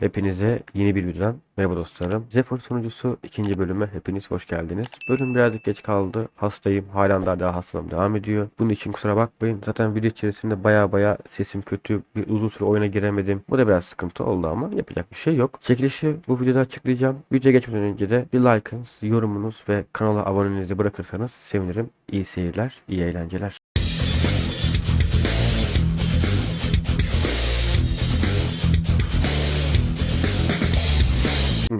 Hepinize yeni bir videodan merhaba dostlarım. Zephyr sunucusu ikinci bölüme hepiniz hoş geldiniz. Bölüm birazcık geç kaldı. Hastayım. Halen daha, daha hastalığım devam ediyor. Bunun için kusura bakmayın. Zaten video içerisinde baya baya sesim kötü. Bir uzun süre oyuna giremedim. Bu da biraz sıkıntı oldu ama yapacak bir şey yok. Çekilişi bu videoda açıklayacağım. Videoya geçmeden önce de bir like'ınız, yorumunuz ve kanala aboneliğinizi bırakırsanız sevinirim. İyi seyirler, iyi eğlenceler.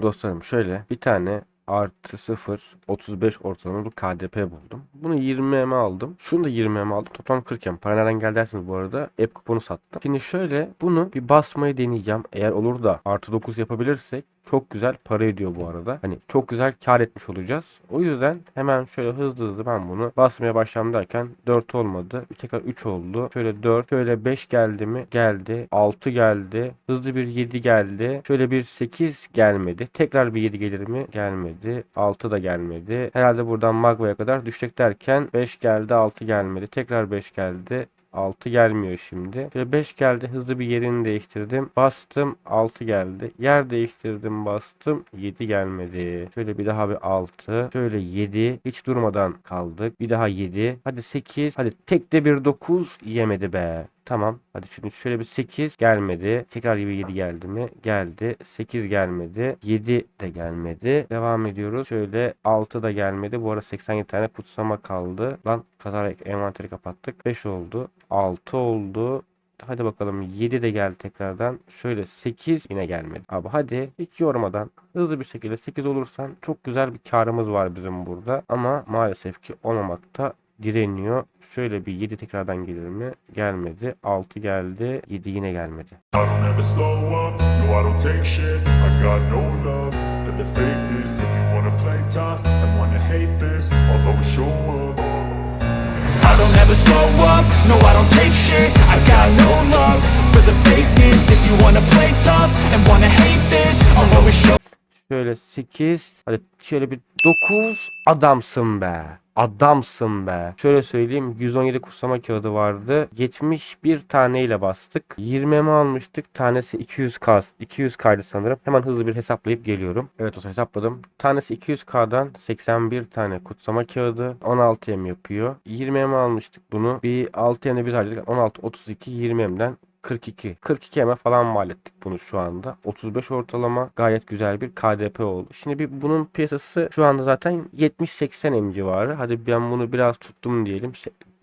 Dostlarım şöyle bir tane artı 0 35 ortalama bir KDP buldum. Bunu 20 aldım. Şunu da 20 aldım. Toplam 40 M. Para nereden geldi dersiniz bu arada. App kuponu sattım. Şimdi şöyle bunu bir basmayı deneyeceğim. Eğer olur da artı 9 yapabilirsek çok güzel para ediyor bu arada. Hani çok güzel kar etmiş olacağız. O yüzden hemen şöyle hızlı hızlı ben bunu basmaya başlam derken 4 olmadı. Bir tekrar 3 oldu. Şöyle 4, şöyle 5 geldi mi? Geldi. 6 geldi. Hızlı bir 7 geldi. Şöyle bir 8 gelmedi. Tekrar bir 7 gelir mi? Gelmedi. 6 da gelmedi. Herhalde buradan Magva'ya kadar düşecek derken 5 geldi 6 gelmedi. Tekrar 5 geldi. 6 gelmiyor şimdi. Şöyle 5 geldi. Hızlı bir yerini değiştirdim. Bastım 6 geldi. Yer değiştirdim bastım 7 gelmedi. Şöyle bir daha bir 6. Şöyle 7. Hiç durmadan kaldık. Bir daha 7. Hadi 8. Hadi tek de bir 9 yemedi be. Tamam. Hadi şimdi şöyle bir 8 gelmedi. Tekrar bir 7 geldi mi? Geldi. 8 gelmedi. 7 de gelmedi. Devam ediyoruz. Şöyle 6 da gelmedi. Bu arada 87 tane kutsama kaldı. Lan katarak envanteri kapattık. 5 oldu. 6 oldu. Hadi bakalım 7 de geldi tekrardan. Şöyle 8 yine gelmedi. Abi hadi hiç yormadan hızlı bir şekilde 8 olursan çok güzel bir karımız var bizim burada. Ama maalesef ki olmamakta direniyor. Şöyle bir 7 tekrardan gelir mi? Gelmedi. 6 geldi. 7 yine gelmedi. Şöyle 8. Hadi şöyle bir 9. Adamsın be. Adamsın be. Şöyle söyleyeyim 117 kutsama kağıdı vardı. 71 taneyle bastık. 20 mi almıştık? Tanesi 200k. 200k'ydı sanırım. Hemen hızlı bir hesaplayıp geliyorum. Evet dostlar hesapladım. Tanesi 200k'dan 81 tane kutsama kağıdı. 16 M yapıyor. 20 M almıştık bunu. Bir 6 M'de bir harcadık. 16, 32, 20 M'den 42. 42 M falan mal ettik bunu şu anda. 35 ortalama gayet güzel bir KDP oldu. Şimdi bir bunun piyasası şu anda zaten 70-80 M civarı. Hadi ben bunu biraz tuttum diyelim.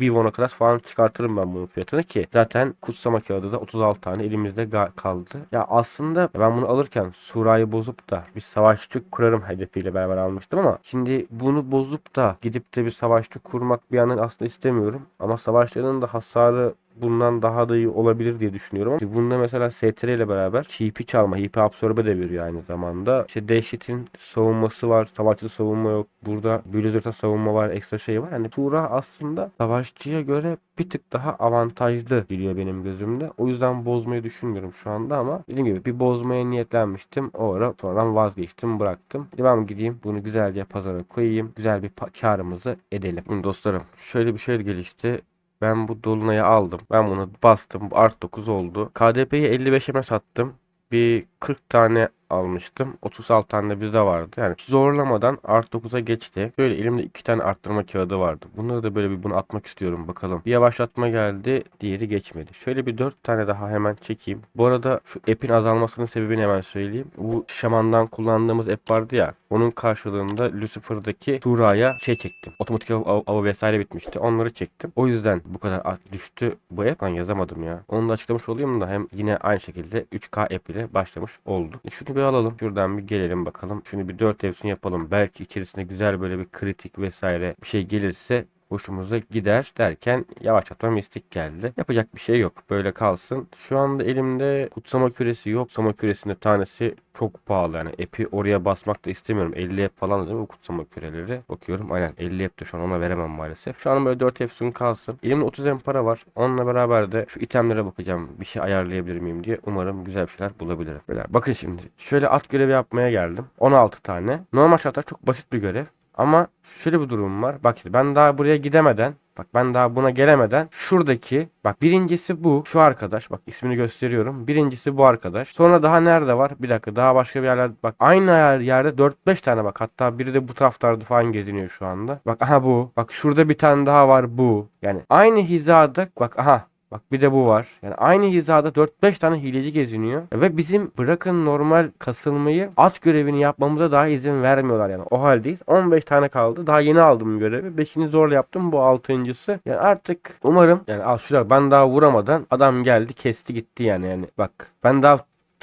Bir won'a kadar falan çıkartırım ben bunun fiyatını ki zaten kutsama kağıdı da 36 tane elimizde kaldı. Ya aslında ben bunu alırken Sura'yı bozup da bir savaşçı kurarım hedefiyle beraber almıştım ama şimdi bunu bozup da gidip de bir savaşçı kurmak bir yandan aslında istemiyorum. Ama savaşların da hasarı bundan daha da iyi olabilir diye düşünüyorum. Ama bunda mesela STR ile beraber TP çalma, HP absorbe de veriyor aynı zamanda. İşte Dehşet'in savunması var, savaşçı savunma yok. Burada Blizzard'a savunma var, ekstra şey var. Yani Tura aslında savaşçıya göre bir tık daha avantajlı geliyor benim gözümde. O yüzden bozmayı düşünmüyorum şu anda ama dediğim gibi bir bozmaya niyetlenmiştim. O ara sonradan vazgeçtim, bıraktım. Devam gideyim, bunu güzelce pazara koyayım. Güzel bir karımızı edelim. Dostlarım şöyle bir şey gelişti. Ben bu dolunayı aldım. Ben bunu bastım. Art 9 oldu. KDP'yi 55'e sattım. Bir 40 tane almıştım. 36 tane de bizde vardı. Yani zorlamadan art 9'a geçti. Böyle elimde iki tane arttırma kağıdı vardı. Bunları da böyle bir bunu atmak istiyorum bakalım. Bir yavaşlatma geldi. Diğeri geçmedi. Şöyle bir 4 tane daha hemen çekeyim. Bu arada şu app'in azalmasının sebebini hemen söyleyeyim. Bu şamandan kullandığımız app vardı ya. Onun karşılığında Lucifer'daki Tura'ya şey çektim. Otomatik av, av, vesaire bitmişti. Onları çektim. O yüzden bu kadar düştü bu app. Lan yazamadım ya. Onu da açıklamış olayım da hem yine aynı şekilde 3K app ile başlamış oldu. Şunu bir alalım. Şuradan bir gelelim bakalım. Şunu bir 4 evsini yapalım. Belki içerisinde güzel böyle bir kritik vesaire bir şey gelirse hoşumuza gider derken yavaşlatma mistik geldi. Yapacak bir şey yok. Böyle kalsın. Şu anda elimde kutsama küresi yok. Kutsama küresinin tanesi çok pahalı. Yani epi oraya basmak da istemiyorum. 50 ep falan değil mi bu kutsama küreleri? Bakıyorum aynen 50 ep de şu an ona veremem maalesef. Şu an böyle 4 efsun kalsın. Elimde 30 em para var. Onunla beraber de şu itemlere bakacağım. Bir şey ayarlayabilir miyim diye. Umarım güzel bir şeyler bulabilirim. Böyle bakın şimdi. Şöyle at görevi yapmaya geldim. 16 tane. Normal şartlar çok basit bir görev. Ama şöyle bir durum var. Bak şimdi ben daha buraya gidemeden Bak ben daha buna gelemeden şuradaki bak birincisi bu şu arkadaş bak ismini gösteriyorum. Birincisi bu arkadaş. Sonra daha nerede var? Bir dakika daha başka bir yerler bak aynı yer, yerde 4-5 tane bak hatta biri de bu taraflarda falan geziniyor şu anda. Bak aha bu. Bak şurada bir tane daha var bu. Yani aynı hizada bak aha Bak bir de bu var. Yani aynı hizada 4-5 tane hileci geziniyor. Ve bizim bırakın normal kasılmayı at görevini yapmamıza daha izin vermiyorlar yani. O haldeyiz. 15 tane kaldı. Daha yeni aldım görevi. 5'ini zorla yaptım. Bu 6.sı. Yani artık umarım yani al şuraya ben daha vuramadan adam geldi kesti gitti yani. Yani bak ben daha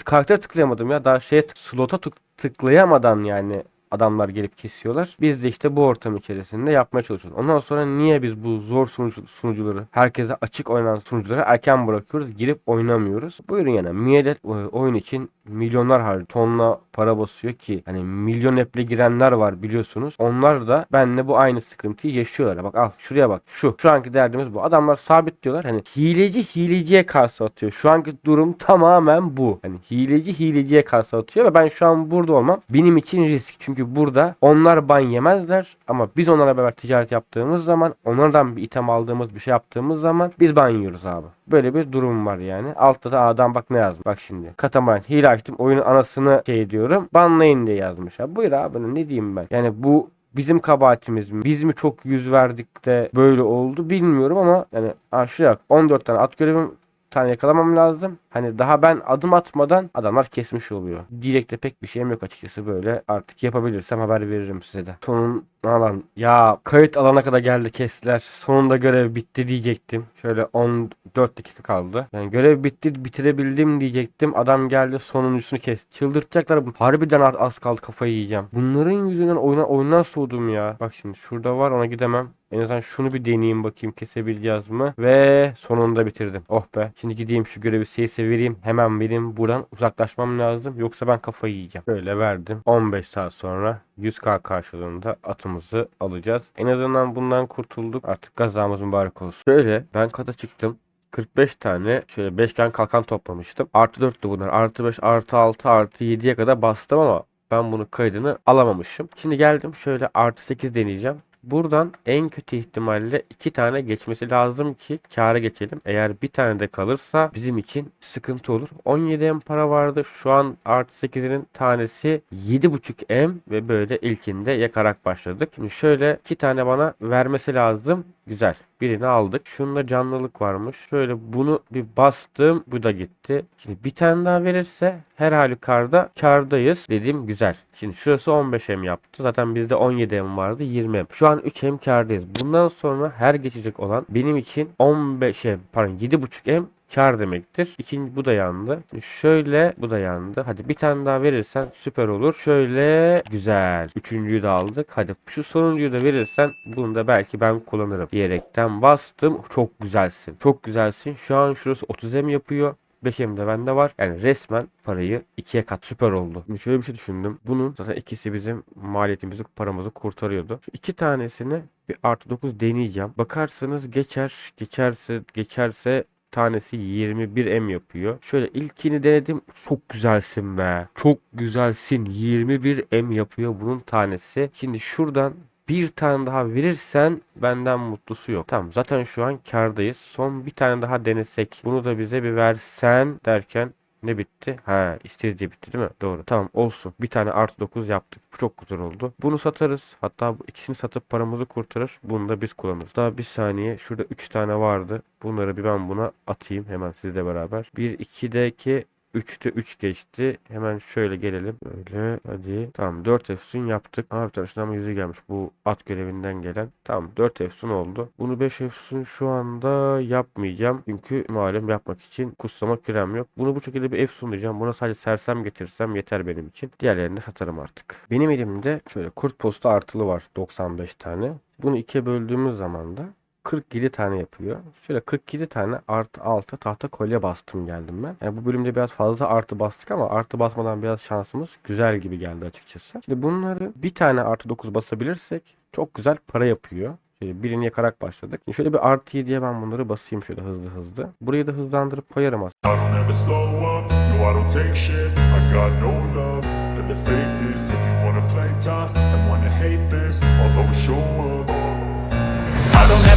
karakter tıklayamadım ya. Daha şeye slota tık- tıklayamadan yani adamlar gelip kesiyorlar. Biz de işte bu ortam içerisinde yapmaya çalışıyoruz. Ondan sonra niye biz bu zor sunucu, sunucuları, herkese açık oynanan sunucuları erken bırakıyoruz, girip oynamıyoruz? Buyurun yani millet e, oyun için milyonlar harcıyor. Tonla para basıyor ki hani milyon eple girenler var biliyorsunuz. Onlar da benle bu aynı sıkıntıyı yaşıyorlar. Bak al şuraya bak. Şu. Şu anki derdimiz bu. Adamlar sabit diyorlar. Hani hileci hileciye karşı atıyor. Şu anki durum tamamen bu. Hani hileci hileciye karşı atıyor ve ben şu an burada olmam benim için risk. Çünkü burada onlar ban yemezler ama biz onlara beraber ticaret yaptığımız zaman onlardan bir item aldığımız bir şey yaptığımız zaman biz ban yiyoruz abi. Böyle bir durum var yani. Altta da adam bak ne yazmış. Bak şimdi. Katamaran hile açtım. Oyunun anasını şey diyorum. Banlayın diye yazmış. Ha, buyur abi ne diyeyim ben. Yani bu bizim kabahatimiz mi? Biz mi çok yüz verdik de böyle oldu bilmiyorum ama yani yok. 14 tane at görevim tane yakalamam lazım. Hani daha ben adım atmadan adamlar kesmiş oluyor. Diyecek de pek bir şeyim yok açıkçası böyle. Artık yapabilirsem haber veririm size de. Sonun alan ya kayıt alana kadar geldi kestiler. Sonunda görev bitti diyecektim. Şöyle 14 dakika kaldı. Yani görev bitti bitirebildim diyecektim. Adam geldi sonuncusunu kes. Çıldırtacaklar. Harbiden az- kaldı kafayı yiyeceğim. Bunların yüzünden oyuna, oyundan soğudum ya. Bak şimdi şurada var ona gidemem. En azından şunu bir deneyeyim bakayım kesebileceğiz mi? Ve sonunda bitirdim. Oh be. Şimdi gideyim şu görevi seyse vereyim. Hemen benim buradan uzaklaşmam lazım. Yoksa ben kafayı yiyeceğim. Böyle verdim. 15 saat sonra 100k karşılığında atımızı alacağız. En azından bundan kurtulduk. Artık gazamız mübarek olsun. Şöyle ben kata çıktım. 45 tane şöyle beşgen kalkan toplamıştım. Artı 4'tü bunlar. Artı 5, artı 6, artı 7'ye kadar bastım ama ben bunu kaydını alamamışım. Şimdi geldim şöyle artı 8 deneyeceğim. Buradan en kötü ihtimalle iki tane geçmesi lazım ki kâra geçelim. Eğer bir tane de kalırsa bizim için sıkıntı olur. 17 M para vardı. Şu an artı 8'inin tanesi 7.5 M ve böyle ilkinde yakarak başladık. Şimdi şöyle iki tane bana vermesi lazım. Güzel. Birini aldık. Şunda canlılık varmış. Şöyle bunu bir bastım. Bu da gitti. Şimdi bir tane daha verirse her halükarda kardayız. Dedim güzel. Şimdi şurası 15 M yaptı. Zaten bizde 17 M vardı. 20 M. Şu an 3 M kardayız. Bundan sonra her geçecek olan benim için 15 M pardon 7.5 M kar demektir. İkinci bu da yandı. Şöyle bu da yandı. Hadi bir tane daha verirsen süper olur. Şöyle güzel. Üçüncüyü de aldık. Hadi şu sonuncuyu da verirsen bunu da belki ben kullanırım diyerekten bastım. Çok güzelsin. Çok güzelsin. Şu an şurası 30 M yapıyor. 5M de bende var. Yani resmen parayı ikiye kat süper oldu. Şimdi şöyle bir şey düşündüm. Bunun zaten ikisi bizim maliyetimizi paramızı kurtarıyordu. Şu iki tanesini bir artı 9 deneyeceğim. Bakarsanız geçer. Geçerse geçerse tanesi 21M yapıyor. Şöyle ilkini denedim. Çok güzelsin be. Çok güzelsin. 21M yapıyor bunun tanesi. Şimdi şuradan bir tane daha verirsen benden mutlusu yok. Tamam zaten şu an kardayız. Son bir tane daha denesek. Bunu da bize bir versen derken ne bitti? Ha istediği bitti değil mi? Doğru. Tamam olsun. Bir tane artı 9 yaptık. Bu çok güzel oldu. Bunu satarız. Hatta bu ikisini satıp paramızı kurtarır. Bunu da biz kullanırız. Daha bir saniye. Şurada 3 tane vardı. Bunları bir ben buna atayım. Hemen sizle beraber. 1, 2'deki 3'te 3 geçti. Hemen şöyle gelelim. Böyle hadi. Tamam 4 efsun yaptık. Aa bir tane yüzü gelmiş. Bu at görevinden gelen. Tamam 4 efsun oldu. Bunu 5 efsun şu anda yapmayacağım. Çünkü malum yapmak için kutsama kürem yok. Bunu bu şekilde bir efsun diyeceğim. Buna sadece sersem getirsem yeter benim için. Diğerlerini satarım artık. Benim elimde şöyle kurt postu artılı var. 95 tane. Bunu ikiye böldüğümüz zaman da 47 tane yapıyor. Şöyle 47 tane artı 6 tahta kolye bastım geldim ben. Yani bu bölümde biraz fazla artı bastık ama artı basmadan biraz şansımız güzel gibi geldi açıkçası. Şimdi bunları bir tane artı 9 basabilirsek çok güzel para yapıyor. Şöyle birini yakarak başladık. Şimdi şöyle bir artı 7'ye ben bunları basayım şöyle hızlı hızlı. Burayı da hızlandırıp koyarım aslında.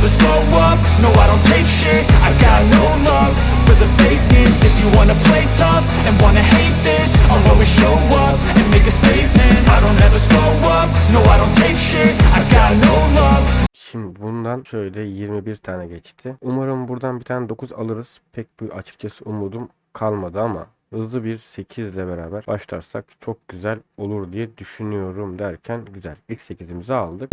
I don't ever slow up, no I don't take shit I got no love for the fakeness If you wanna play tough and wanna hate this I'll show up. I don't ever slow up, no I don't take shit I got no love for the fakeness If you wanna play tough and wanna hate this I'll always show up and make a statement I don't ever slow up, no I don't take shit I got no love Şimdi bundan şöyle 21 tane geçti. Umarım buradan bir tane 9 alırız. Pek bir açıkçası umudum kalmadı ama hızlı bir 8 ile beraber başlarsak çok güzel olur diye düşünüyorum derken güzel. İlk 8'imizi aldık.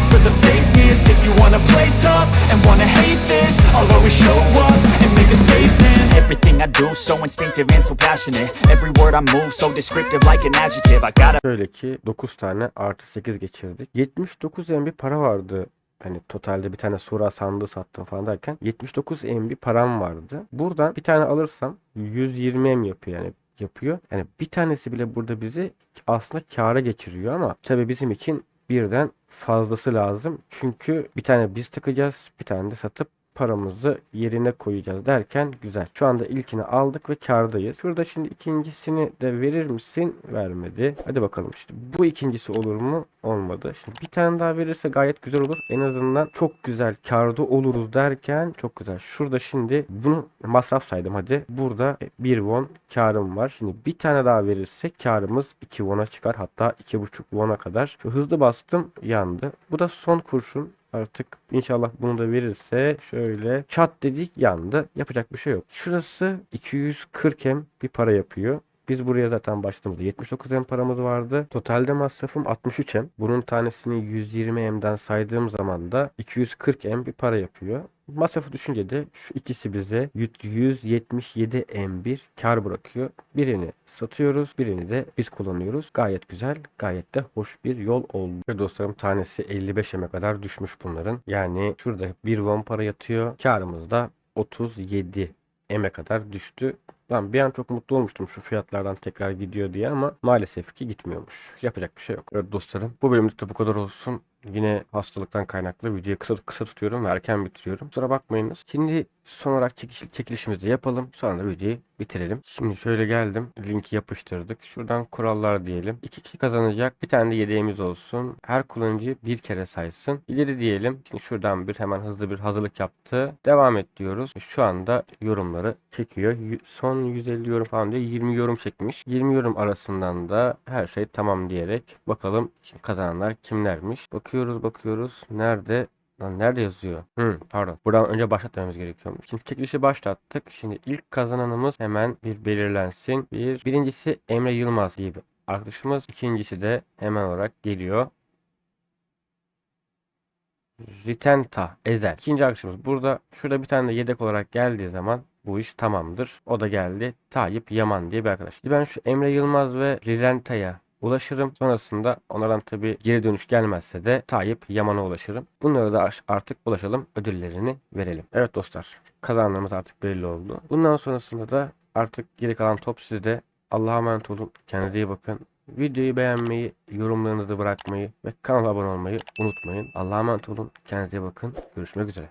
Şöyle ki 9 tane artı 8 geçirdik. 79 MB para vardı. Hani totalde bir tane sura sandığı sattım falan derken 79 MB param vardı. Buradan bir tane alırsam 120 M yapıyor yani yapıyor. Yani bir tanesi bile burada bizi aslında kâra geçiriyor ama tabii bizim için birden fazlası lazım. Çünkü bir tane biz takacağız, bir tane de satıp paramızı yerine koyacağız derken güzel. Şu anda ilkini aldık ve kardayız. Şurada şimdi ikincisini de verir misin? Vermedi. Hadi bakalım işte bu ikincisi olur mu? Olmadı. Şimdi bir tane daha verirse gayet güzel olur. En azından çok güzel karda oluruz derken çok güzel. Şurada şimdi bunu masraf saydım hadi. Burada 1 won karım var. Şimdi bir tane daha verirsek karımız 2 won'a çıkar. Hatta 2,5 won'a kadar. Şu hızlı bastım yandı. Bu da son kurşun. Artık inşallah bunu da verirse şöyle çat dedik yandı. Yapacak bir şey yok. Şurası 240 M bir para yapıyor. Biz buraya zaten başladığımızda 79 M paramız vardı. Totalde masrafım 63 M. Bunun tanesini 120 M'den saydığım zaman da 240 M bir para yapıyor. Masrafı düşünce de şu ikisi bize 177 M1 kar bırakıyor. Birini satıyoruz, birini de biz kullanıyoruz. Gayet güzel, gayet de hoş bir yol oldu. Ve dostlarım tanesi 55 M'e kadar düşmüş bunların. Yani şurada bir won para yatıyor. Karımız da 37 M'e kadar düştü. Ben bir an çok mutlu olmuştum şu fiyatlardan tekrar gidiyor diye ama maalesef ki gitmiyormuş. Yapacak bir şey yok. Evet dostlarım bu bölümlük de bu kadar olsun. Yine hastalıktan kaynaklı videoyu kısa, kısa tutuyorum ve erken bitiriyorum. Kusura bakmayınız. Şimdi son olarak çekiliş, çekilişimizi yapalım. Sonra da videoyu bitirelim. Şimdi şöyle geldim. Linki yapıştırdık. Şuradan kurallar diyelim. İki kişi kazanacak. Bir tane de yedeğimiz olsun. Her kullanıcı bir kere saysın. İleri diyelim. Şimdi şuradan bir hemen hızlı bir hazırlık yaptı. Devam et diyoruz. Şu anda yorumları çekiyor. Son 150 yorum falan diye 20 yorum çekmiş. 20 yorum arasından da her şey tamam diyerek bakalım şimdi kazananlar kimlermiş. Bakıyoruz bakıyoruz. Nerede? Lan nerede yazıyor? Hı, pardon. Buradan önce başlatmamız gerekiyormuş. Şimdi çekilişi başlattık. Şimdi ilk kazananımız hemen bir belirlensin. Bir, birincisi Emre Yılmaz diye bir arkadaşımız. İkincisi de hemen olarak geliyor. Ritenta Ezel. İkinci arkadaşımız burada. Şurada bir tane de yedek olarak geldiği zaman bu iş tamamdır. O da geldi. Tayyip Yaman diye bir arkadaş. Şimdi ben şu Emre Yılmaz ve Ritenta'ya ulaşırım. Sonrasında onlardan tabi geri dönüş gelmezse de Tayyip Yaman'a ulaşırım. Bunlara da artık ulaşalım. Ödüllerini verelim. Evet dostlar. Kazananlarımız artık belli oldu. Bundan sonrasında da artık geri kalan top sizde. Allah'a emanet olun. Kendinize iyi bakın. Videoyu beğenmeyi, yorumlarınızı bırakmayı ve kanala abone olmayı unutmayın. Allah'a emanet olun. Kendinize iyi bakın. Görüşmek üzere.